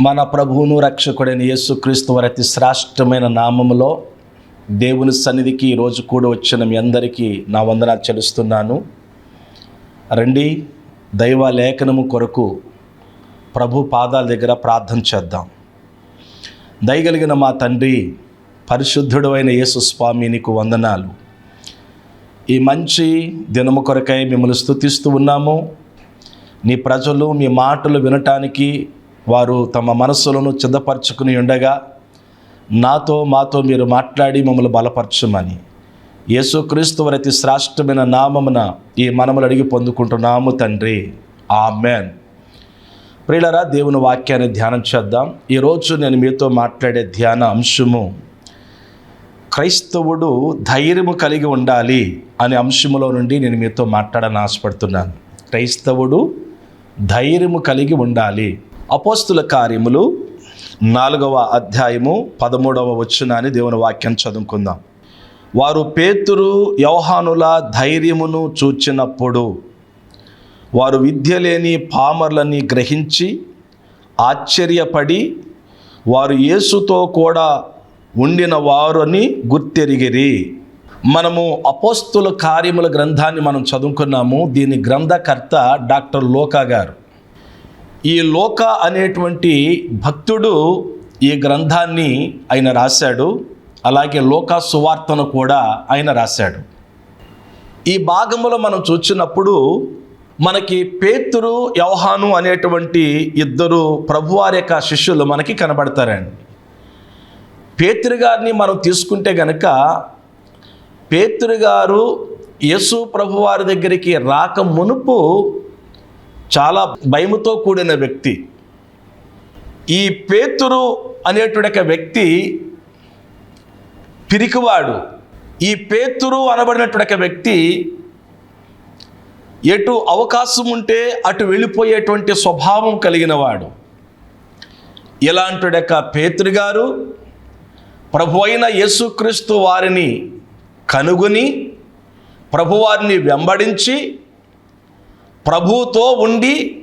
మన ప్రభువును రక్షకుడైన యేసుక్రీస్తు వారి శ్రేష్టమైన నామములో దేవుని సన్నిధికి ఈరోజు కూడా వచ్చిన మీ అందరికీ నా వందనాలు చెల్లిస్తున్నాను. రండి దైవ లేఖనము కొరకు ప్రభు పాదాల దగ్గర ప్రార్థన చేద్దాం. దయగలిగిన మా తండ్రి పరిశుద్ధుడు అయిన యేసు స్వామి నీకు వందనాలు. ఈ మంచి దినము కొరకై మిమ్మల్ని స్థుతిస్తూ ఉన్నాము. నీ ప్రజలు మీ మాటలు వినటానికి వారు తమ మనస్సులను సిద్ధపరచుకుని ఉండగా నాతో మాతో మీరు మాట్లాడి మమ్మల్ని బలపరచమని యేసుక్రీస్తు వరతి శ్రేష్టమైన నామమున ఈ మనములు అడిగి పొందుకుంటున్నాము తండ్రి. ఆమెన్. ప్రియులరా దేవుని వాక్యాన్ని ధ్యానం చేద్దాం. ఈరోజు నేను మీతో మాట్లాడే ధ్యాన అంశము క్రైస్తవుడు ధైర్యము కలిగి ఉండాలి అనే అంశములో నుండి నేను మీతో మాట్లాడని ఆశపడుతున్నాను. క్రైస్తవుడు ధైర్యము కలిగి ఉండాలి అపోస్తుల కార్యములు నాలుగవ అధ్యాయము పదమూడవ వచ్చునని దేవుని వాక్యం చదువుకుందాం. వారు పేతురు యౌహానుల ధైర్యమును చూచినప్పుడు వారు విద్య లేని పామర్లని గ్రహించి ఆశ్చర్యపడి వారు యేసుతో కూడా ఉండిన వారు అని గుర్తెరిగిరి. మనము అపోస్తుల కార్యముల గ్రంథాన్ని మనం చదువుకున్నాము. దీని గ్రంథకర్త డాక్టర్ లోకా గారు. ఈ లోక అనేటువంటి భక్తుడు ఈ గ్రంథాన్ని ఆయన రాశాడు. అలాగే లోక సువార్తను కూడా ఆయన రాశాడు. ఈ భాగంలో మనం చూచినప్పుడు మనకి పేతురు యవహాను అనేటువంటి ఇద్దరు ప్రభువారి యొక్క శిష్యులు మనకి కనబడతారండి. పేతురు గారిని మనం తీసుకుంటే గనక పేతురు గారు యేసు ప్రభువారి దగ్గరికి రాక మునుపు చాలా భయముతో కూడిన వ్యక్తి. ఈ పేతురు అనేటువంటి ఒక వ్యక్తి పిరికివాడు. ఈ పేతురు అనబడినటువంటి ఒక వ్యక్తి ఎటు అవకాశం ఉంటే అటు వెళ్ళిపోయేటువంటి స్వభావం కలిగిన వాడు ఇలాంటి యొక్క పేతురు గారు ప్రభు అయిన యేసుక్రీస్తు వారిని కనుగొని ప్రభువారిని వెంబడించి ప్రభుతో ఉండి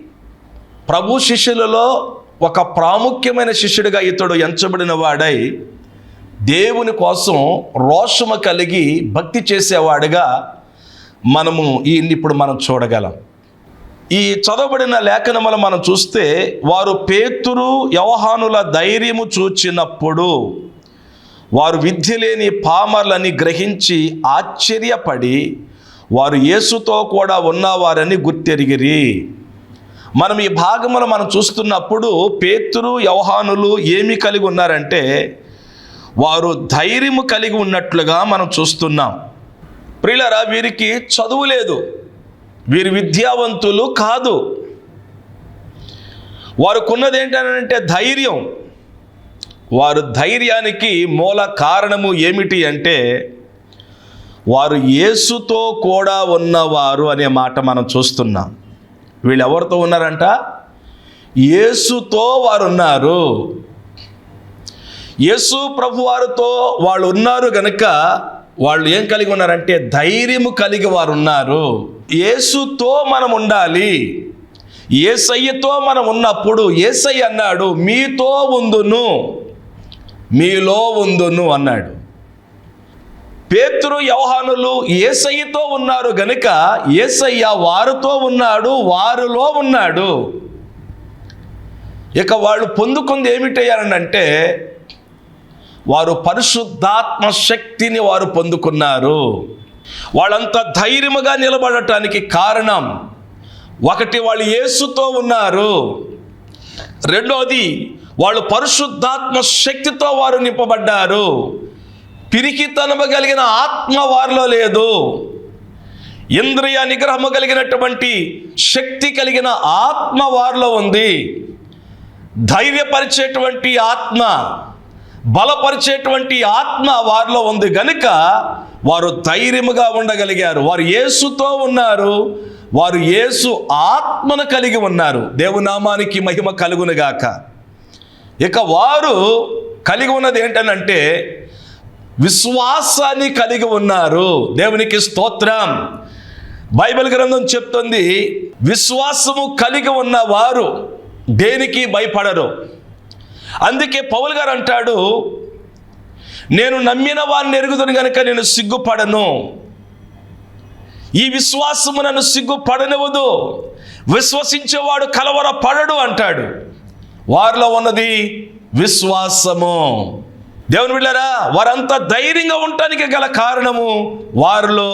ప్రభు శిష్యులలో ఒక ప్రాముఖ్యమైన శిష్యుడిగా ఇతడు ఎంచబడిన వాడై దేవుని కోసం రోషము కలిగి భక్తి చేసేవాడుగా మనము ఈ ఇప్పుడు మనం చూడగలం. ఈ చదవబడిన లేఖనములు మనం చూస్తే వారు పేతురు యవహానుల ధైర్యము చూచినప్పుడు వారు విద్య లేని పామర్లని గ్రహించి ఆశ్చర్యపడి వారు యేసుతో కూడా ఉన్నవారని గుర్తెరిగిరి. మనం ఈ భాగములు మనం చూస్తున్నప్పుడు పేతురు యవహానులు ఏమి కలిగి ఉన్నారంటే వారు ధైర్యము కలిగి ఉన్నట్లుగా మనం చూస్తున్నాం. ప్రియులరా వీరికి చదువు లేదు. వీరి విద్యావంతులు కాదు. వారుకున్నది ఏంటంటే ధైర్యం. వారు ధైర్యానికి మూల కారణము ఏమిటి అంటే వారు యేసుతో కూడా ఉన్నవారు అనే మాట మనం చూస్తున్నాం. వీళ్ళు ఎవరితో ఉన్నారంట? యేసుతో వారు ఉన్నారు యేసు ప్రభువారితో వాళ్ళు ఉన్నారు గనక వాళ్ళు ఏం కలిగి ఉన్నారంటే ధైర్యము కలిగి వారు ఉన్నారు యేసుతో మనం ఉండాలి. ఏసయ్యతో మనం ఉన్నప్పుడు ఏసయ్య అన్నాడు మీతో ఉందును మీలో ఉందును అన్నాడు. పేతురు యవహానులు ఏసయ్యతో ఉన్నారు గనుక ఏసయ్య వారితో ఉన్నాడు వారిలో ఉన్నాడు. ఇక వాళ్ళు పొందుకుంది ఏమిటయ్యారంటే వారు పరిశుద్ధాత్మ శక్తిని వారు పొందుకున్నారు. వాళ్ళంత ధైర్యముగా నిలబడటానికి కారణం ఒకటి వాళ్ళు యేసుతో ఉన్నారు. రెండోది వాళ్ళు పరిశుద్ధాత్మ శక్తితో వారు నింపబడ్డారు. పిరికితనము కలిగిన ఆత్మ వారిలో లేదు. ఇంద్రియ నిగ్రహము కలిగినటువంటి శక్తి కలిగిన ఆత్మ వారిలో ఉంది. ధైర్యపరిచేటువంటి ఆత్మ బలపరిచేటువంటి ఆత్మ వారిలో ఉంది. గనుక వారు ధైర్యముగా ఉండగలిగారు. వారు యేసుతో ఉన్నారు. వారు యేసు ఆత్మను కలిగి ఉన్నారు. దేవునామానికి మహిమ కలుగునుగాక ఇక వారు కలిగి ఉన్నది ఏంటనంటే విశ్వాసాన్ని కలిగి ఉన్నారు. దేవునికి స్తోత్రం. బైబిల్ గ్రంథం చెప్తుంది విశ్వాసము కలిగి ఉన్న వారు దేనికి భయపడరు. అందుకే పౌల్ గారు అంటాడు నేను నమ్మిన వారిని ఎరుగుదును కనుక నేను సిగ్గుపడను. ఈ విశ్వాసము నన్ను సిగ్గుపడనివ్వదు. విశ్వసించేవాడు కలవర పడడు అంటాడు. వారిలో ఉన్నది విశ్వాసము. దేవుని బిళ్ళారా వారంతా ధైర్యంగా ఉండటానికి గల కారణము వారిలో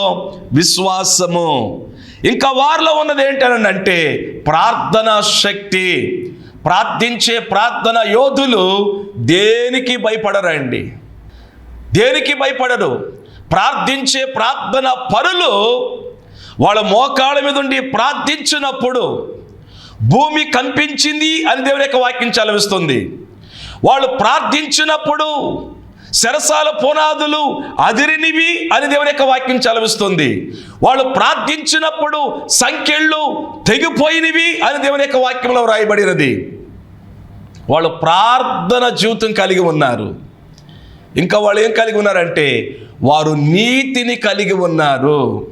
విశ్వాసము. ఇంకా వారిలో ఉన్నది ఏంటనంటే ప్రార్థనా శక్తి. ప్రార్థించే ప్రార్థన యోధులు దేనికి భయపడరండి? దేనికి భయపడరు? ప్రార్థించే ప్రార్థన పరులు వాళ్ళ మోకాళ్ళ మీద ఉండి ప్రార్థించినప్పుడు భూమి కంపించింది అని దేవుని యొక్క వాక్యం చలవిస్తుంది వాళ్ళు ప్రార్థించినప్పుడు శరసాల పునాదులు అదిరినివి అని దేవుని యొక్క వాక్యం చలవిస్తుంది వాళ్ళు ప్రార్థించినప్పుడు సంఖ్యళ్ళు తెగిపోయినవి అని దేవుని యొక్క వాక్యంలో వ్రాయబడినది. వాళ్ళు ప్రార్థన జీవితం కలిగి ఉన్నారు. ఇంకా వాళ్ళు ఏం కలిగి ఉన్నారంటే వారు నీతిని కలిగి ఉన్నారు.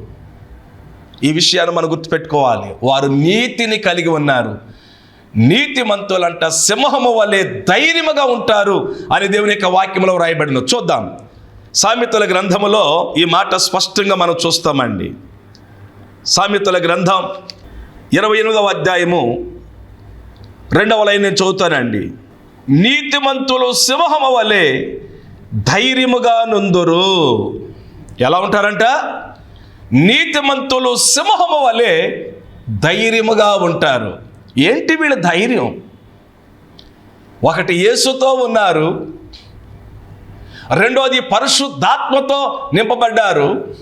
ఈ విషయాన్ని మనం గుర్తుపెట్టుకోవాలి. వారు నీతిని కలిగి ఉన్నారు. నీతిమంతులంట సింహము వలె ధైర్యముగా ఉంటారు అని దేవుని యొక్క వాక్యంలో వ్రాయబడిన చూద్దాం. సామెతల గ్రంథములో ఈ మాట స్పష్టంగా మనం చూస్తామండి. సామెతల గ్రంథం ఇరవై ఎనిమిదవ అధ్యాయము రెండవ లైన్ నేను చదువుతానండి. నీతిమంతులు సింహము వలె ధైర్యముగా నుందురు. ఎలా ఉంటారంట? నీతిమంతులు సింహము వలె ధైర్యముగా ఉంటారు. ఏంటి వీళ్ళ ధైర్యం? ఒకటి యేసుతో ఉన్నారు. రెండోది పరిశుద్ధాత్మతో నింపబడ్డారు.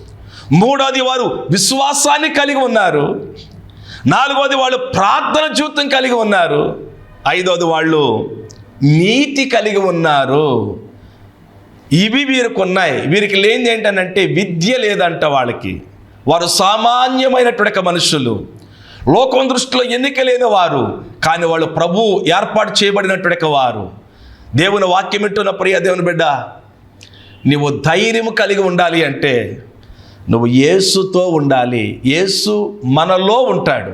మూడోది వారు విశ్వాసాన్ని కలిగి ఉన్నారు. నాలుగోది వాళ్ళు ప్రార్థన జీవితం కలిగి ఉన్నారు. ఐదోది వాళ్ళు నీతి కలిగి ఉన్నారు. ఇవి వీరికి ఉన్నాయి వీరికి లేనిది ఏంటనంటే విద్య లేదంట వాళ్ళకి. వారు సామాన్యమైనటువంటి మనుషులు. లోకం దృష్టిలో ఎన్నిక లేని వారు కానీ వాళ్ళు ప్రభు ఏర్పాటు చేయబడినటువంటి వారు. దేవుని వాక్యం వింటున్న ప్రియ దేవుని బిడ్డ నువ్వు ధైర్యం కలిగి ఉండాలి అంటే నువ్వు యేసుతో ఉండాలి. యేసు మనలో ఉంటాడు.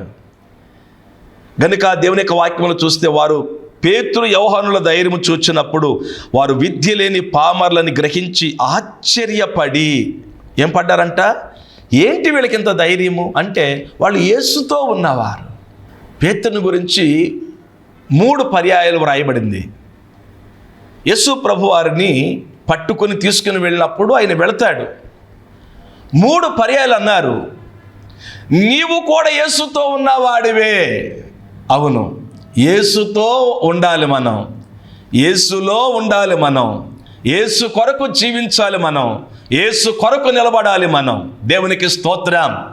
గనుక దేవుని యొక్క వాక్యములు చూస్తే వారు పేతురు యవహానుల ధైర్యము చూచినప్పుడు వారు విద్య లేని పామర్లని గ్రహించి ఆశ్చర్యపడి ఏం పడ్డారంట? ఏంటి వీళ్ళకి ఇంత ధైర్యము? అంటే వాళ్ళు యేసుతో ఉన్నవారు. పేతుని గురించి మూడు పర్యాయాలు వ్రాయబడింది. యేసు ప్రభు వారిని పట్టుకొని తీసుకుని వెళ్ళినప్పుడు ఆయన వెళతాడు. మూడు పర్యాయాలు అన్నారు. నీవు కూడా యేసుతో ఉన్నవాడివే. అవును. యేసుతో ఉండాలి మనం. యేసులో ఉండాలి మనం. ఏసు కొరకు జీవించాలి మనం. ఏసు కొరకు నిలబడాలి మనం. దేవునికి స్తోత్రం.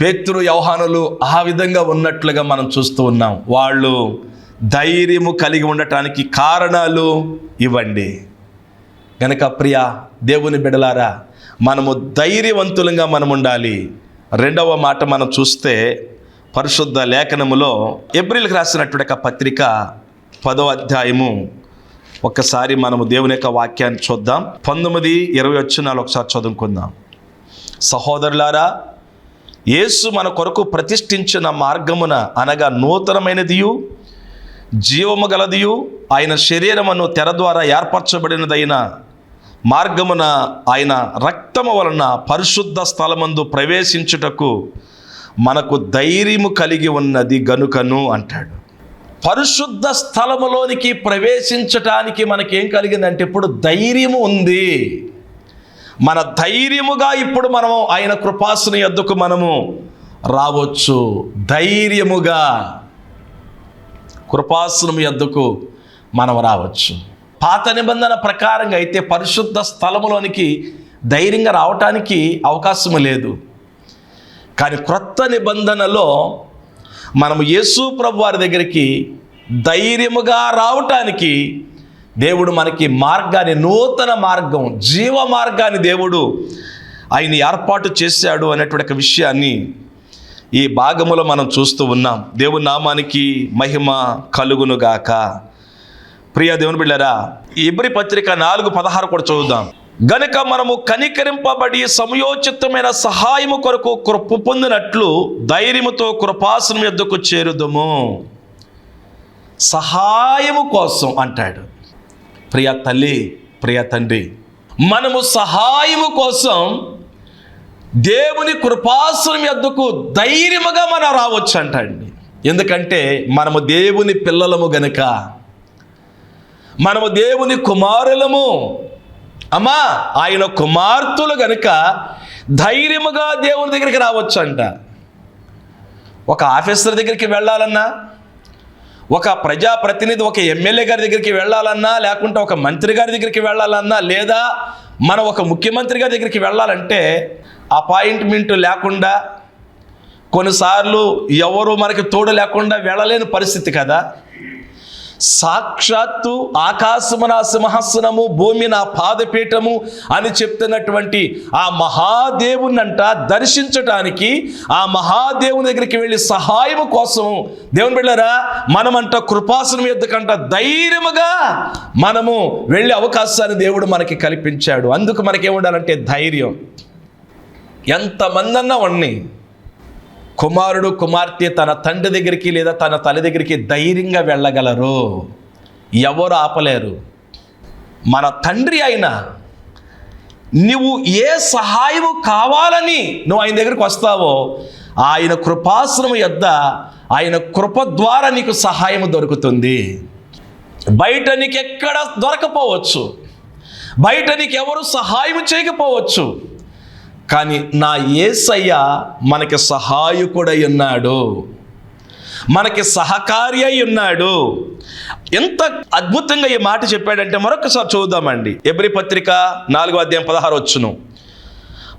పేతురు యవహానులు ఆ విధంగా ఉన్నట్లుగా మనం చూస్తూ ఉన్నాం. వాళ్ళు ధైర్యము కలిగి ఉండటానికి కారణాలు ఇవ్వండి. కనుక ప్రియ దేవుని బిడలారా మనము ధైర్యవంతులంగా మనం ఉండాలి. రెండవ మాట మనం చూస్తే పరిశుద్ధ లేఖనములో ఏప్రిల్కి రాసినటువంటి ఒక పత్రిక పదో అధ్యాయము ఒక్కసారి మనము దేవుని యొక్క వాక్యాన్ని చూద్దాం. పంతొమ్మిది ఇరవై వచ్చినాలు ఒకసారి చదువుకుందాం. సహోదరులారా యేసు మన కొరకు ప్రతిష్ఠించిన మార్గమున అనగా నూతనమైనదియు జీవము గలదియు ఆయన శరీరమును తెర ద్వారా ఏర్పరచబడినదైన మార్గమున ఆయన రక్తము వలన పరిశుద్ధ స్థలమందు ప్రవేశించుటకు మనకు ధైర్యము కలిగి ఉన్నది గనుకను అంటాడు. పరిశుద్ధ స్థలములోనికి ప్రవేశించటానికి మనకేం కలిగిందంటే ఇప్పుడు ధైర్యము ఉంది. మన ధైర్యముగా ఇప్పుడు మనము ఆయన కృపాసుని ఎద్దుకు మనము రావచ్చు. ధైర్యముగా కృపాసనం ఎద్దుకు మనం రావచ్చు. పాత నిబంధన ప్రకారంగా అయితే పరిశుద్ధ స్థలములోనికి ధైర్యంగా రావటానికి అవకాశం లేదు. కానీ క్రొత్త నిబంధనలో మనము యేసు ప్రభు వారి దగ్గరికి ధైర్యముగా రావటానికి దేవుడు మనకి మార్గాన్ని నూతన మార్గం జీవ మార్గాన్ని దేవుడు ఆయన ఏర్పాటు చేశాడు అనేటువంటి ఒక విషయాన్ని ఈ భాగములో మనం చూస్తూ ఉన్నాం. దేవుని నామానికి మహిమ కలుగునుగాక. ప్రియ దేవుని బిళ్ళరా ఇబ్రి పత్రిక నాలుగు పదహారు కూడా చదువుదాం. గనుక మనము కనికరింపబడి సమయోచితమైన సహాయము కొరకు కృప పొందినట్లు ధైర్యముతో కృపాసనం ఎద్దుకు చేరుదము. సహాయము కోసం అంటాడు. ప్రియ తల్లి ప్రియ తండ్రి మనము సహాయము కోసం దేవుని కృపాసనం ఎద్దుకు ధైర్యముగా మనం రావచ్చు అంటండి ఎందుకంటే మనము దేవుని పిల్లలము గనుక మనము దేవుని కుమారులము అమ్మా ఆయన కుమార్తెలు గనుక ధైర్యముగా దేవుని దగ్గరికి రావచ్చు అంట ఒక ఆఫీసర్ దగ్గరికి వెళ్ళాలన్నా ఒక ప్రజాప్రతినిధి ఒక ఎమ్మెల్యే గారి దగ్గరికి వెళ్ళాలన్నా లేకుంటే ఒక మంత్రి గారి దగ్గరికి వెళ్ళాలన్నా లేదా మనం ఒక ముఖ్యమంత్రి గారి దగ్గరికి వెళ్ళాలంటే అపాయింట్మెంట్ లేకుండా కొన్నిసార్లు ఎవరు మనకి తోడు లేకుండా వెళ్ళలేని పరిస్థితి కదా. సాక్షాత్తు ఆకాశము నా సింహాసనము భూమి నా పాదపీఠము అని చెప్తున్నటువంటి ఆ మహాదేవునంట దర్శించటానికి ఆ మహాదేవుని దగ్గరికి వెళ్ళి సహాయము కోసం దేవుని బిళ్ళరా మనమంట కృపాసనం ఎద్దుకంట ధైర్యముగా మనము వెళ్ళే అవకాశాన్ని దేవుడు మనకి కల్పించాడు. అందుకు మనకేముండాలంటే ధైర్యం. ఎంతమందన్నా ఉన్నాయి కుమారుడు కుమార్తె తన తండ్రి దగ్గరికి లేదా తన తల్లి దగ్గరికి ధైర్యంగా వెళ్ళగలరు. ఎవరు ఆపలేరు. మన తండ్రి అయినా నువ్వు ఏ సహాయము కావాలని నువ్వు ఆయన దగ్గరికి వస్తావో ఆయన కృపాశ్రమ యొద్ద ఆయన కృప ద్వారా నీకు సహాయం దొరుకుతుంది. బయట నీకు ఎక్కడ దొరకపోవచ్చు. బయట నీకు ఎవరు సహాయం చేయకపోవచ్చు. కానీ నా ఏసయ్య మనకి సహాయకుడై ఉన్నాడు. మనకి సహకారి అయి ఉన్నాడు. ఎంత అద్భుతంగా ఈ మాట చెప్పాడంటే మరొకసారి చూద్దామండి. ఎబ్రి పత్రిక నాలుగో అధ్యాయం పదహారు వచ్చును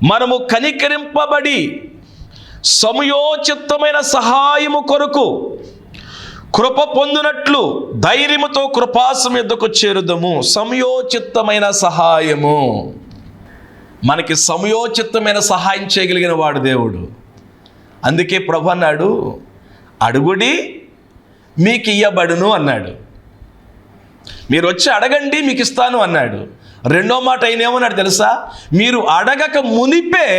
మనము కనికరింపబడి సమయోచితమైన సహాయము కొరకు కృప పొందినట్లు ధైర్యముతో కృపాసం ఎద్దకు చేరుదము. సమయోచిత్తమైన సహాయము. మనకి సమయోచితమైన సహాయం చేయగలిగిన వాడు దేవుడు. అందుకే ప్రభు అన్నాడు అడుగుడి మీకు ఇయ్యబడును అన్నాడు. మీరు వచ్చి అడగండి మీకు ఇస్తాను అన్నాడు. రెండో మాట ఆయన ఏమన్నాడు తెలుసా? మీరు అడగక మునిపే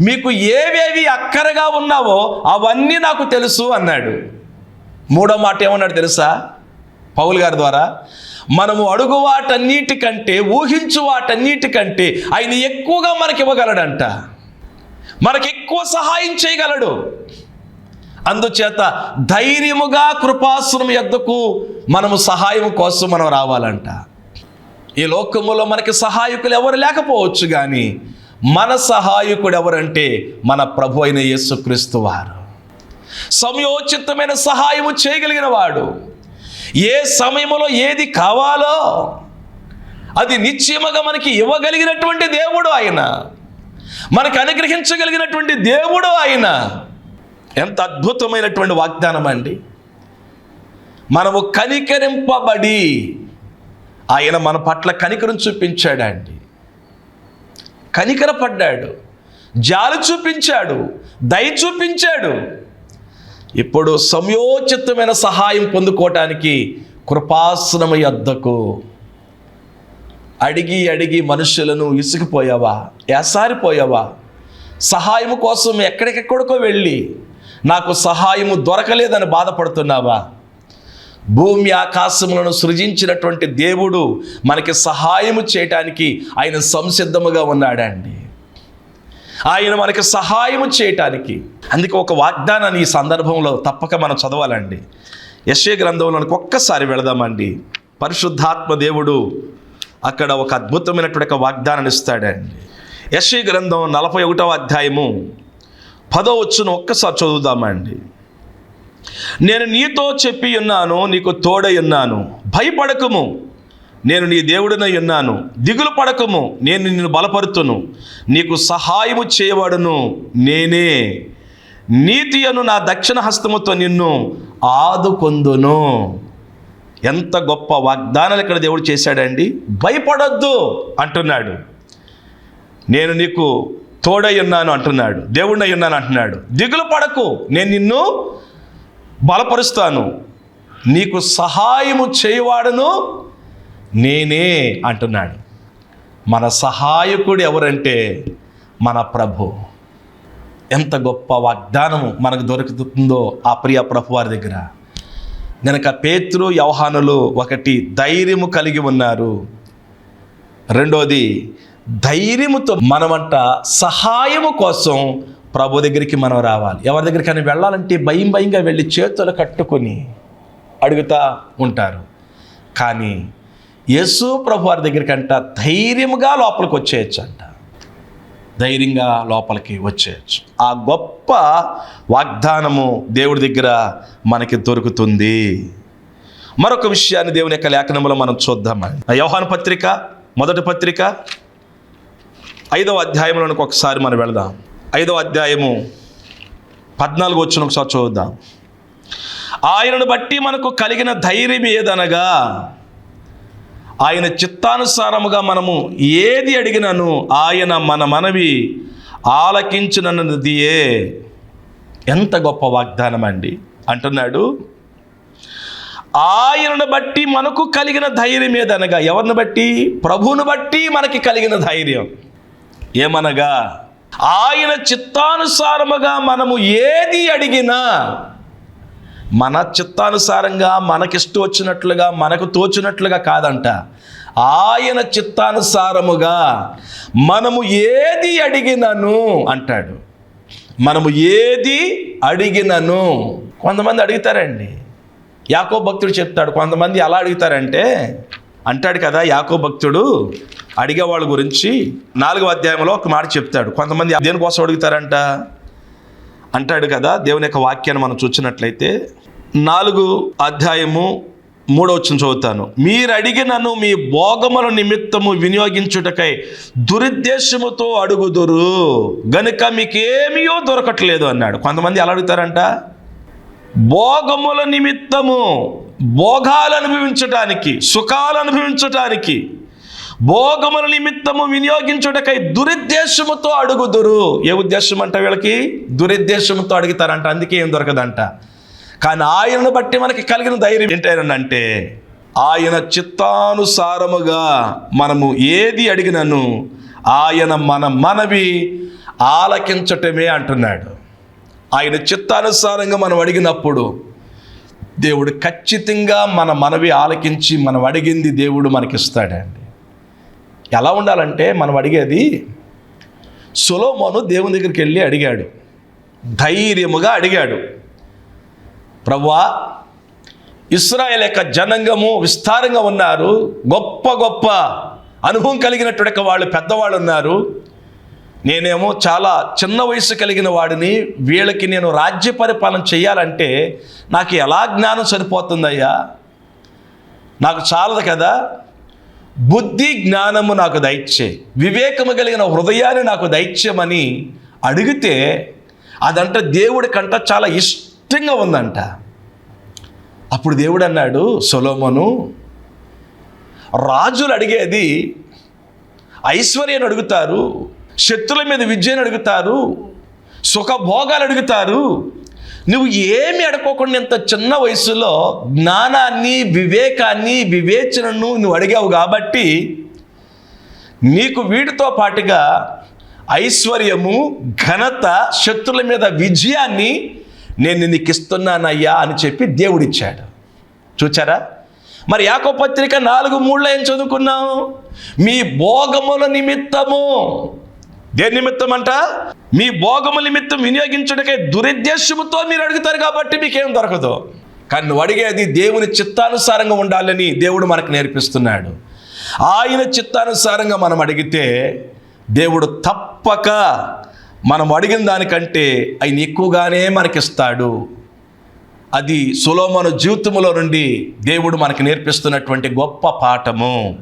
మీకు ఏవేవి అక్కరగా ఉన్నావో అవన్నీ నాకు తెలుసు అన్నాడు. మూడో మాట ఏమన్నాడు తెలుసా? పౌల్ గారి ద్వారా మనము అడుగు వాటన్నిటికంటే ఊహించు వాటన్నిటికంటే ఆయన ఎక్కువగా మనకి ఇవ్వగలడంట మనకి ఎక్కువ సహాయం చేయగలడు. అందుచేత ధైర్యముగా కృపాసురం ఎద్దకు మనము సహాయం కోసం మనం రావాలంట. ఈ లోకములో మనకి సహాయకులు ఎవరు లేకపోవచ్చు కానీ మన సహాయకుడు ఎవరంటే మన ప్రభు అయిన యేసుక్రీస్తు వారు. సమయోచితమైన సహాయము చేయగలిగిన వాడు. ఏ సమయంలో ఏది కావాలో అది నిశ్చయముగా మనకి ఇవ్వగలిగినటువంటి దేవుడు ఆయన. మనకు అనుగ్రహించగలిగినటువంటి దేవుడు ఆయన. ఎంత అద్భుతమైనటువంటి వాగ్దానం అండి. మనము కనికరింపబడి ఆయన మన పట్ల కనికరం చూపించాడండి. కనికరపడ్డాడు. జాలి చూపించాడు. దయ చూపించాడు. ఇప్పుడు సమయోచితమైన సహాయం పొందుకోవటానికి కృపాసనమ యొద్దకు అడిగి అడిగి మనుషులను ఇసుకుపోయావా? ఏసారిపోయావా? సహాయం కోసం ఎక్కడికెక్కడికో వెళ్ళి నాకు సహాయము దొరకలేదని బాధపడుతున్నావా? భూమి ఆకాశములను సృజించినటువంటి దేవుడు మనకి సహాయము చేయటానికి ఆయన సంసిద్ధముగా ఉన్నాడండి. ఆయన మనకి సహాయం చేయటానికి. అందుకే ఒక వాగ్దానాన్ని ఈ సందర్భంలో తప్పక మనం చదవాలండి. యశ్య గ్రంథంలోనికి ఒక్కసారి వెళదామండి. పరిశుద్ధాత్మ దేవుడు అక్కడ ఒక అద్భుతమైనటువంటి ఒక వాగ్దానాన్ని ఇస్తాడండి. యశ్య గ్రంథం నలభై ఒకటవ అధ్యాయము పదో వచ్చును ఒక్కసారి చదువుదామండి. నేను నీతో చెప్పి ఉన్నాను నీకు తోడై ఉన్నాను. భయపడకము. నేను నీ దేవుడినై ఉన్నాను. దిగులు పడకము నేను నిన్ను బలపరుతును. నీకు సహాయము చేయబడును నేనే. నీతి అను నా దక్షిణ హస్తముతో నిన్ను ఆదుకొందును. ఎంత గొప్ప వాగ్దానాలు ఇక్కడ దేవుడు చేశాడండి. భయపడొద్దు అంటున్నాడు. నేను నీకు తోడై ఉన్నాను అంటున్నాడు. దేవుడినై ఉన్నాను అంటున్నాడు. దిగులు పడకు నేను నిన్ను బలపరుస్తాను. నీకు సహాయము చేయవాడును నేనే అంటున్నాడు. మన సహాయకుడు ఎవరంటే మన ప్రభు. ఎంత గొప్ప వాగ్దానము మనకు దొరుకుతుందో ఆ ప్రియ ప్రభు వారి దగ్గర. గనక పేతురు యవహానులు ఒకటి ధైర్యము కలిగి ఉన్నారు. రెండోది ధైర్యముతో మనమంట సహాయము కోసం ప్రభు దగ్గరికి మనం రావాలి. ఎవరి దగ్గరికైనా వెళ్ళాలంటే భయం భయంగా వెళ్ళి చేతులు కట్టుకొని అడుగుతా ఉంటారు. కానీ యేసు ప్రభు వారి దగ్గరికంట ధైర్యంగా లోపలికి వచ్చేయచ్చు అంట ధైర్యంగా లోపలికి వచ్చేయచ్చు. ఆ గొప్ప వాగ్దానము దేవుడి దగ్గర మనకి దొరుకుతుంది. మరొక విషయాన్ని దేవుని యొక్క లేఖనంలో మనం చూద్దామండి. యోహాను పత్రిక మొదటి పత్రిక ఐదవ అధ్యాయంలోనికి ఒకసారి మనం వెళదాం. ఐదవ అధ్యాయము పద్నాలుగు వచ్చిన ఒకసారి చూద్దాం. ఆయనను బట్టి మనకు కలిగిన ధైర్యం ఏదనగా ఆయన చిత్తానుసారముగా మనము ఏది అడిగినను ఆయన మన మనవి ఆలకించునన్నదియే. ఎంత గొప్ప వాగ్దానం అండి. అంటున్నాడు ఆయనను బట్టి మనకు కలిగిన ధైర్యం ఏదనగా? ఎవరిని బట్టి? ప్రభువును బట్టి మనకి కలిగిన ధైర్యం. ఏమనగా? ఆయన చిత్తానుసారముగా మనము ఏది అడిగినా మన చిత్తానుసారంగా మనకిష్టం వచ్చినట్లుగా మనకు తోచినట్లుగా కాదంట. ఆయన చిత్తానుసారముగా మనము ఏది అడిగినను అంటాడు. మనము ఏది అడిగినను. కొంతమంది అడుగుతారండి. యాకో భక్తుడు చెప్తాడు. కొంతమంది ఎలా అడుగుతారంటే అంటాడు కదా యాకో భక్తుడు అడిగేవాళ్ళ గురించి నాలుగో అధ్యాయంలో ఒక మాట చెప్తాడు. కొంతమంది దేనికోసం అడుగుతారంట? అంటాడు కదా దేవుని యొక్క వాక్యాన్ని మనం చూసినట్లయితే నాలుగు అధ్యాయము మూడో వచ్చిన చదువుతాను. మీరు అడిగినను మీ భోగముల నిమిత్తము వినియోగించుటకై దురుద్దేశముతో అడుగుదురు. గనుక మీకేమీయో దొరకట్లేదు అన్నాడు. కొంతమంది ఎలా అడుగుతారంట? భోగముల నిమిత్తము భోగాలు అనుభవించటానికి సుఖాలు అనుభవించటానికి భోగముల నిమిత్తము వినియోగించుటకై దురుద్దేశముతో అడుగుదురు. ఏ ఉద్దేశం అంట వీళ్ళకి? దురుద్దేశంతో అడుగుతారంట. అందుకే ఏం దొరకదంట. కానీ ఆయనను బట్టి మనకి కలిగిన ధైర్యం ఏంటంటే ఆయన చిత్తానుసారముగా మనము ఏది అడిగినను ఆయన మన మనవి ఆలకించటమే అంటున్నాడు. ఆయన చిత్తానుసారంగా మనం అడిగినప్పుడు దేవుడు ఖచ్చితంగా మన మనవి ఆలకించి మనం అడిగింది దేవుడు మనకిస్తాడండి. ఎలా ఉండాలంటే మనం అడిగేది సులోమోను దేవుని దగ్గరికి వెళ్ళి అడిగాడు. ధైర్యముగా అడిగాడు. ప్రవ్వా ఇస్రాయల్ యొక్క జనాంగము విస్తారంగా ఉన్నారు. గొప్ప గొప్ప అనుభవం కలిగినటువంటి వాళ్ళు పెద్దవాళ్ళు ఉన్నారు. నేనేమో చాలా చిన్న వయసు కలిగిన వాడిని వీళ్ళకి నేను రాజ్య పరిపాలన చేయాలంటే నాకు ఎలా జ్ఞానం సరిపోతుందయ్యా? నాకు చాలదు కదా? బుద్ధి జ్ఞానము నాకు దయచే వివేకము కలిగిన హృదయాన్ని నాకు దైత్యమని అడిగితే అదంట దేవుడి కంట చాలా ఇష్టంగా ఉందంట. అప్పుడు దేవుడు అన్నాడు సొలోమోను రాజులు అడిగేది ఐశ్వర్యాన్ని అడుగుతారు శత్రుల మీద విద్యను అడుగుతారు సుఖభోగాలు అడుగుతారు నువ్వు ఏమి అడుకోకుండా ఇంత చిన్న వయసులో జ్ఞానాన్ని వివేకాన్ని వివేచనను నువ్వు అడిగావు కాబట్టి నీకు వీటితో పాటుగా ఐశ్వర్యము ఘనత శత్రుల మీద విజయాన్ని నేను నీకు ఇస్తున్నానయ్యా అని చెప్పి దేవుడిచ్చాడు. చూచారా? మరి యాకో పత్రిక నాలుగు మూడులో ఏం చదువుకున్నాం మీ భోగముల నిమిత్తము. దేని నిమిత్తం అంట మీ భోగము నిమిత్తం వినియోగించడానికై దురుద్దేశముతో మీరు అడుగుతారు కాబట్టి మీకేం దొరకదు. కానీ నువ్వు అడిగేది దేవుని చిత్తానుసారంగా ఉండాలని దేవుడు మనకు నేర్పిస్తున్నాడు. ఆయన చిత్తానుసారంగా మనం అడిగితే దేవుడు తప్పక మనం అడిగిన దానికంటే ఆయన ఎక్కువగానే మనకిస్తాడు. అది సులోమను జీవితంలో నుండి దేవుడు మనకు నేర్పిస్తున్నటువంటి గొప్ప పాఠము.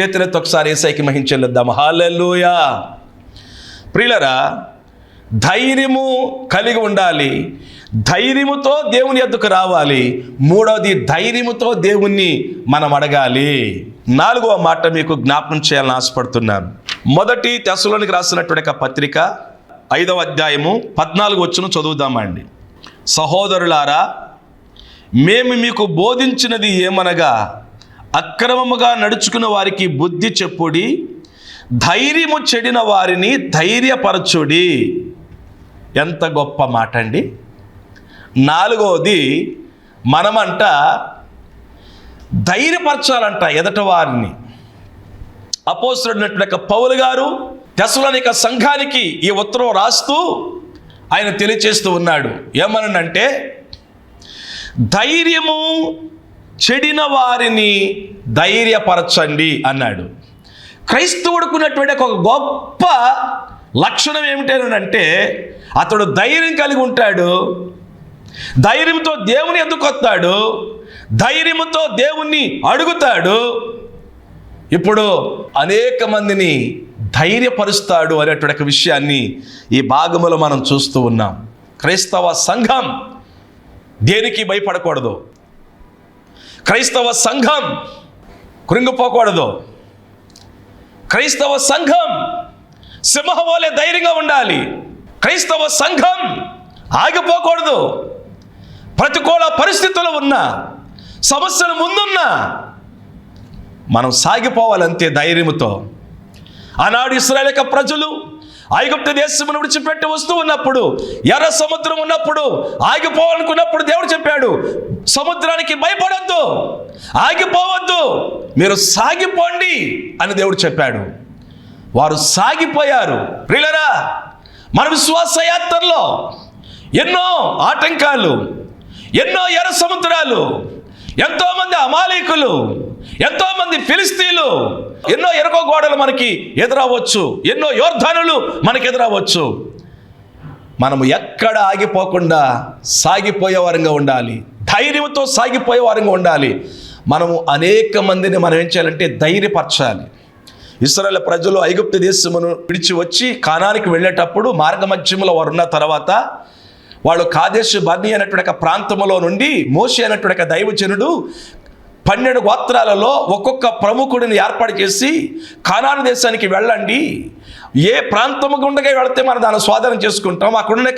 చేతులతో ఒకసారి ఏసైకి మహించెల్లుద్దాం హాలూయా ప్రియులరా ధైర్యము కలిగి ఉండాలి. ధైర్యముతో దేవుని ఎద్దుకు రావాలి. మూడవది ధైర్యముతో దేవుణ్ణి మనం అడగాలి. నాలుగవ మాట మీకు జ్ఞాపకం చేయాలని ఆశపడుతున్నాను. మొదటి తెసలోనికి రాసినటువంటి ఒక పత్రిక ఐదవ అధ్యాయము పద్నాలుగు వచ్చును చదువుదామండి. సహోదరులారా మేము మీకు బోధించినది ఏమనగా అక్రమముగా నడుచుకున్న వారికి బుద్ధి చెప్పుడి ధైర్యము చెడిన వారిని ధైర్యపరచుడి. ఎంత గొప్ప మాట అండి నాలుగవది మనమంట ధైర్యపరచాలంట ఎదట వారిని. అపోస్తున్నటువంటి పౌలు గారు తెసలోనిక సంఘానికి ఈ ఉత్తరం రాస్తూ ఆయన తెలియచేస్తూ ఉన్నాడు. ఏమనంటే ధైర్యము చెడిన వారిని ధైర్యపరచండి అన్నాడు. క్రైస్తవుడుకున్నటువంటి ఒక గొప్ప లక్షణం ఏమిటంటే అతడు ధైర్యం కలిగి ఉంటాడు ధైర్యంతో దేవుని ఎందుకు వస్తాడు ధైర్యముతో దేవుణ్ణి అడుగుతాడు ఇప్పుడు అనేక మందిని ధైర్యపరుస్తాడు అనేటువంటి ఒక విషయాన్ని ఈ భాగములో మనం చూస్తూ ఉన్నాం. క్రైస్తవ సంఘం దేనికి భయపడకూడదు? క్రైస్తవ సంఘం కృంగిపోకూడదు. క్రైస్తవ సంఘం సింహం ధైర్యంగా ఉండాలి. క్రైస్తవ సంఘం ఆగిపోకూడదు. ప్రతికూల పరిస్థితులు ఉన్నా సమస్యలు ముందున్నా మనం సాగిపోవాలంతే ధైర్యముతో. ఆనాడు ఇస్రాయల్ యొక్క ప్రజలు ఐగుప్త దేశమును విడిచిపెట్టి వస్తూ ఉన్నప్పుడు ఎర్ర సముద్రం ఉన్నప్పుడు ఆగిపోవాలనుకున్నప్పుడు దేవుడు చెప్పాడు సముద్రానికి భయపడొద్దు ఆగిపోవద్దు మీరు సాగిపోండి అని దేవుడు చెప్పాడు. వారు సాగిపోయారు. ప్రియులరా మన విశ్వాస యాత్రలో ఎన్నో ఆటంకాలు ఎన్నో ఎర్ర సముద్రాలు ఎంతోమంది అమాలీకులు ఎంతోమంది ఫిలిస్తీన్లు ఎన్నో ఎరకో గోడలు మనకి ఎదురవ్వచ్చు ఎన్నో యోర్ధనులు మనకి ఎదురవ్వచ్చు. మనము ఎక్కడ ఆగిపోకుండా సాగిపోయే వారంగా ఉండాలి. ధైర్యంతో సాగిపోయే వారంగా ఉండాలి. మనము అనేక మందిని మనం ఏం చేయాలంటే ధైర్యపరచాలి. ఇస్రాయల్ ప్రజలు ఐగుప్తు దేశమును విడిచి వచ్చి కానానికి వెళ్ళేటప్పుడు మార్గమధ్యములో వారు ఉన్న తర్వాత వాళ్ళు కాదేశ్ బర్ని అనేటువంటి ఒక ప్రాంతంలో నుండి మోషి అనేటువంటి ఒక దైవజనుడు పన్నెండు గోత్రాలలో ఒక్కొక్క ప్రముఖుడిని ఏర్పాటు చేసి కానాను దేశానికి వెళ్ళండి. ఏ ప్రాంతము గుండగా వెళితే మనం దాన్ని స్వాధీనం చేసుకుంటాం. అక్కడున్న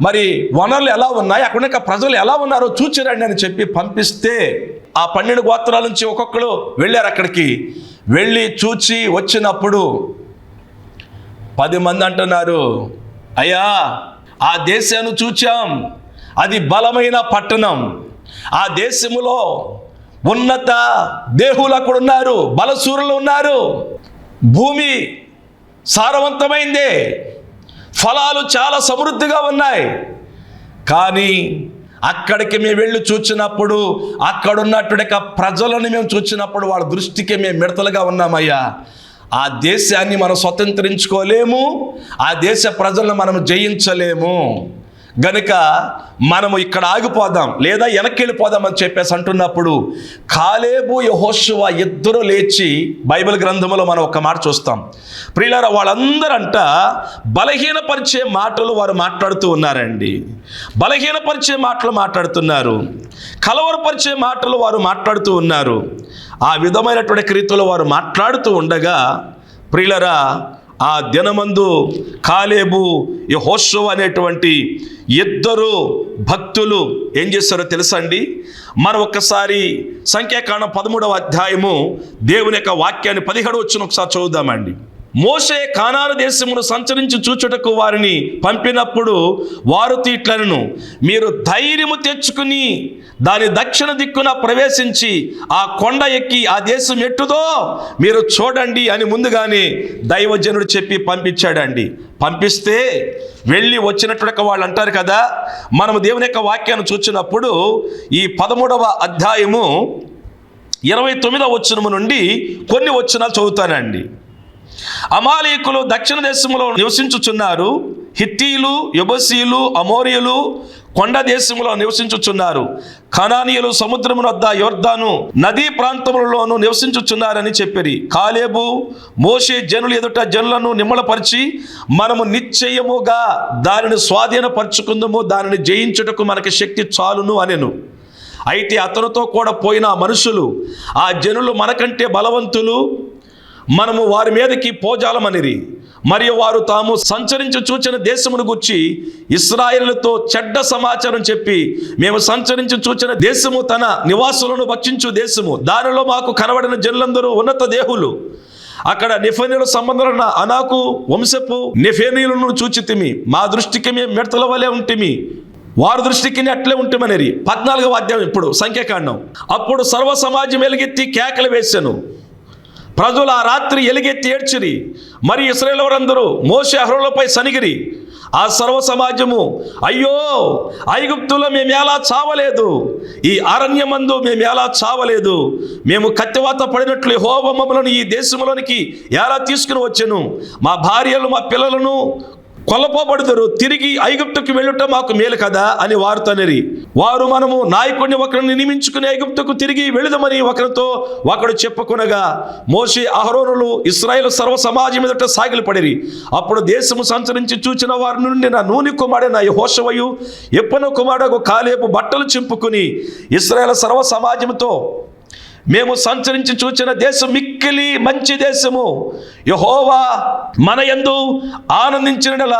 మరి వనరులు ఎలా ఉన్నాయి? అక్కడున్న ప్రజలు ఎలా ఉన్నారో చూచిరండి అని చెప్పి పంపిస్తే ఆ పన్నెండు గోత్రాల నుంచి ఒక్కొక్కరు వెళ్ళారు అక్కడికి. వెళ్ళి చూచి వచ్చినప్పుడు పది మంది అంటున్నారు అయ్యా ఆ దేశాన్ని చూచాం. అది బలమైన పట్టణం. ఆ దేశములో ఉన్నత దేహులు అక్కడ ఉన్నారు బలసూరులు ఉన్నారు. భూమి సారవంతమైందే. ఫలాలు చాలా సమృద్ధిగా ఉన్నాయి. కానీ అక్కడికి మేము వెళ్ళి చూచినప్పుడు అక్కడున్నటువంటి ప్రజలను మేము చూచినప్పుడు వాళ్ళ దృష్టికి మేము మిడతలుగా ఉన్నామయ్యా. ఆ దేశాన్ని మనం స్వతంత్రించుకోలేము ఆ దేశ ప్రజలను మనం జయించలేము. గనుక మనము ఇక్కడ ఆగిపోదాం లేదా వెనక్కి వెళ్ళిపోదాం అని చెప్పేసి అంటున్నప్పుడు కాలేబు యహోశువ ఇద్దరు లేచి బైబిల్ గ్రంథంలో మనం ఒక మాట చూస్తాం. ప్రియులారా వాళ్ళందరంట బలహీనపరిచే మాటలు వారు మాట్లాడుతూ ఉన్నారండి. బలహీనపరిచే మాటలు మాట్లాడుతున్నారు. కలవరపరిచే మాటలు వారు మాట్లాడుతూ ఉన్నారు. ఆ విధమైనటువంటి క్రీతులు వారు మాట్లాడుతూ ఉండగా ప్రియులరా ఆ దినమందు కాలేబు యహోషు అనేటువంటి ఇద్దరు భక్తులు ఏం చేస్తారో తెలుసండి? మనం ఒక్కసారి సంఖ్యాకాండం పదమూడవ అధ్యాయము దేవుని యొక్క వాక్యాన్ని పదిహేడు వచ్చిన ఒకసారి చదువుదామండి. మోసే కానాను దేశమును సంచరించి చూచుటకు వారిని పంపినప్పుడు వారు తీట్లను మీరు ధైర్యము తెచ్చుకుని దాని దక్షిణ దిక్కున ప్రవేశించి ఆ కొండ ఎక్కి ఆ దేశం ఎట్టుదో మీరు చూడండి అని ముందుగానే దైవజనుడు చెప్పి పంపించాడండి. పంపిస్తే వెళ్ళి వచ్చినటువంటి వాళ్ళు అంటారు కదా మనము దేవుని యొక్క వాక్యాన్ని చూచినప్పుడు ఈ పదమూడవ అధ్యాయము ఇరవై తొమ్మిదవ వచనము నుండి కొన్ని వచనాలు చదువుతానండి. అమాలీకులు దక్షిణ దేశంలో నివసించుచున్నారు హిత్తీలు యబసీలు అమోరియలు కొండ దేశంలో నివసించుచున్నారు. కనానీయులు సముద్రము వద్ద యోర్ధాను నదీ ప్రాంతములలోనూ నివసించుచున్నారని చెప్పిరి. కాలేబు మోషే జనులు ఎదుట జనులను నిమ్మలపరిచి మనము నిశ్చయముగా దానిని స్వాధీనపరచుకుందము దానిని జయించుటకు మనకి శక్తి చాలును అనెను. అయితే అతనితో కూడా పోయిన మనుషులు ఆ జనులు మనకంటే బలవంతులు మనము వారి మీదకి పోజాలమనిరి. మరియు వారు తాము సంచరించి చూచిన దేశమును గుర్చి ఇస్రాయేలుతో చెడ్డ సమాచారం చెప్పి మేము సంచరించి చూచిన దేశము తన నివాసులను భక్షించు దేశము. దానిలో మాకు కనబడిన జనులందరూ ఉన్నత దేహులు. అక్కడ నిఫనీయుల సంబంధులైన అనాకు వంశపు నిఫేనీయులను చూచితిమి మా దృష్టికి మేము మిడతల వలె ఉంటిమి. వారి దృష్టికి అట్లే ఉంటమనేది పద్నాలుగవ అధ్యాయం ఇప్పుడు సంఖ్యాకాండం. అప్పుడు సర్వ సమాజం ఎలుగెత్తి కేకలు వేశాను ప్రజలు ఆ రాత్రి ఎలుగెత్తి ఏడ్చిరి. మరి ఇస్రాయేల్ వారందరూ మోసే అహరోలపై సనిగిరి. ఆ సర్వ సమాజము అయ్యో ఐగుప్తులో మేము ఎలా చావలేదు. ఈ అరణ్యమందు మేము ఎలా చావలేదు. మేము కత్తివాత పడినట్లు హోవ మమ్మలను ఈ దేశంలోనికి ఎలా తీసుకుని వచ్చాను. మా భార్యలు మా పిల్లలను కొలపబడుదురు తిరిగి ఐగుప్తుకు వెళ్ళుట మాకు మేలు కదా అని వారితో అనేది వారు మనము నాయకుడిని ఒకరిని నియమించుకుని ఐగుప్తుకు తిరిగి వెళుదమని ఒకరితో ఒకడు చెప్పుకునగా మోషే అహరోనులు ఇస్రాయేల్ సర్వ సమాజం ఎదుట సాగిలి పడిరి. అప్పుడు దేశము సంచరించి చూచిన వారి నుండి నా నూనె కుమారుడు నా హోషవయు ఎప్పన కుమారుడు కాలేపు బట్టలు చింపుకుని ఇస్రాయేల్ సర్వ సమాజంతో మేము సంచరించి చూచిన దేశం మిక్కిలి మంచి దేశము. యహోవా మన ఎందు ఆనందించిన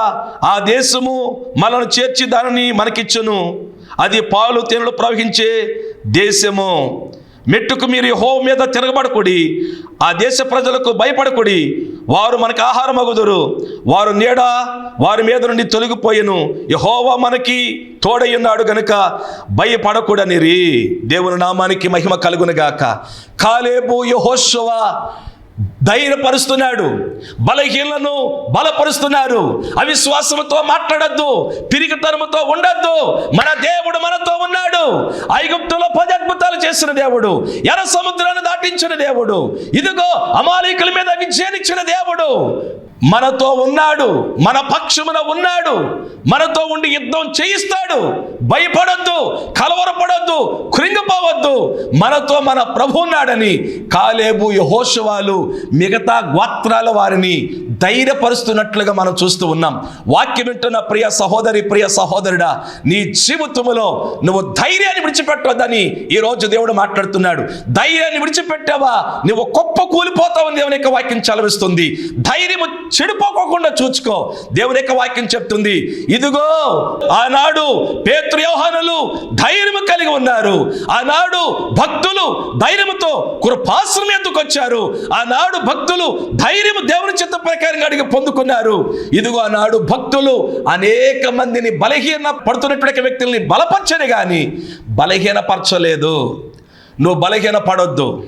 ఆ దేశము మనను చేర్చి దానిని మనకిచ్చును. అది పాలు తేనెలు ప్రవహించే దేశము. మెట్టుకు మీరు యహో మీద తిరగబడకుడి ఆ దేశ ప్రజలకు భయపడకుడి. వారు మనకు ఆహారం అగుదురు వారు నీడ వారి మీద నుండి తొలగిపోయెను. యహోవా మనకి తోడయ్యున్నాడు గనుక భయపడకూడనిరి. దేవుని నామానికి మహిమ కలుగునగాక. కాలేబు యహోశవ ధైర్యపరుస్తున్నాడు. బలహీనలను బలపరుస్తున్నారు అవిశ్వాసంతో మాట్లాడద్దు. పిరికితనముతో ఉండద్దు. మన దేవుడు మనతో ఉన్నాడు. ఐగుప్తులో పది అద్భుతాలు చేసిన దేవుడు. ఎర్ర సముద్రాన్ని దాటించిన దేవుడు. ఇదిగో అమాలికుల మీద విజయాన్నిచ్చిన దేవుడు. మనతో ఉన్నాడు మన పక్షమున ఉన్నాడు మనతో ఉండి యుద్ధం చేయిస్తాడు. భయపడొద్దు కలవరపడొద్దు కృంగిపోవద్దు. మనతో మన ప్రభు ఉన్నాడని కాలేబు యహోషవాలు మిగతా గోత్రాల వారిని ధైర్యపరుస్తున్నట్లుగా మనం చూస్తూ ఉన్నాం. వాక్యం వింటున్న ప్రియ సహోదరి ప్రియ సహోదరుడా నీ జీవితంలో నువ్వు ధైర్యాన్ని విడిచిపెట్టొద్దని ఈ రోజు దేవుడు మాట్లాడుతున్నాడు. ధైర్యాన్ని విడిచిపెట్టావా? నువ్వు గొప్ప కూలిపోతావని దేవుని యొక్క వాక్యం చలవిస్తుంది. ధైర్యము చెడిపోకోకుండా చూచుకో. దేవుని యొక్క వాక్యం చెప్తుంది ఇదిగో ఆనాడు పేతృ ధైర్యము కలిగి ఉన్నారు. ఆనాడు భక్తులు ధైర్యముతో కృపాశ్రమ ఎందుకు వచ్చారు ఆనాడు భక్తులు ధైర్యము దేవుని చిత్త అధికారం అడిగి పొందుకున్నారు. ఇదిగో నాడు భక్తులు అనేక మందిని బలహీన పడుతున్నటువంటి వ్యక్తుల్ని బలపరచని కానీ బలహీనపరచలేదు నువ్వు బలహీన పడొద్దు.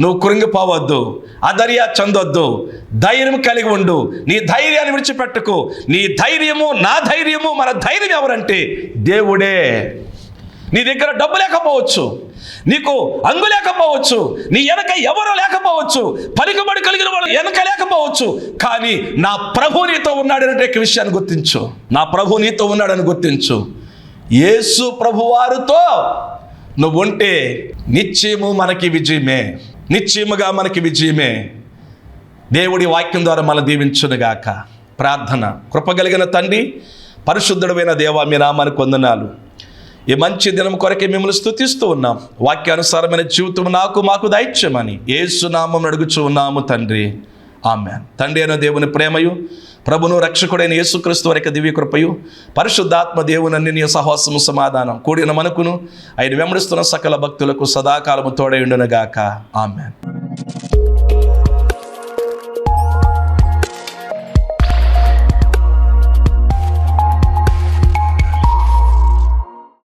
నువ్వు కృంగిపోవద్దు. అదర్యా చెందొద్దు. ధైర్యం కలిగి ఉండు. నీ ధైర్యాన్ని విడిచిపెట్టుకు. నీ ధైర్యము నా ధైర్యము మన ధైర్యం ఎవరంటే దేవుడే. నీ దగ్గర డబ్బు లేకపోవచ్చు. నీకు అంగు లేకపోవచ్చు నీ వెనక ఎవరు లేకపోవచ్చు పలికబడి కలిగిన వాళ్ళు వెనక లేకపోవచ్చు కానీ నా ప్రభు నీతో ఉన్నాడనే విషయాన్ని గుర్తించు. నా ప్రభు నీతో ఉన్నాడని గుర్తించు. యేసు ప్రభువారితో నువ్వు ఉంటే నిశ్చయము మనకి విజయమే నిశ్చయముగా మనకి విజయమే. దేవుడి వాక్యం ద్వారా మన దీవించునుగాక ప్రార్థన. కృపగలిగిన తండ్రి పరిశుద్ధుడమైన దేవ మీ నామానికి వందనాలు. ఈ మంచి దినం కొరకే మిమ్మల్ని స్థుతిస్తూ ఉన్నాం. వాక్యానుసారమైన జీవితం నాకు మాకు దైత్యమని ఏసునామం అడుగుచూ ఉన్నాము తండ్రి. ఆమె తండ్రి అయిన దేవుని ప్రేమయు ప్రభును రక్షకుడైన యేసుక్రీస్తు వరకు యొక్క దివ్య కృపయు పరిశుద్ధాత్మ దేవుని నీ సహవాసము సమాధానం కూడిన మనకును ఆయన వెంబడిస్తున్న సకల భక్తులకు సదాకాలము తోడై ఆమె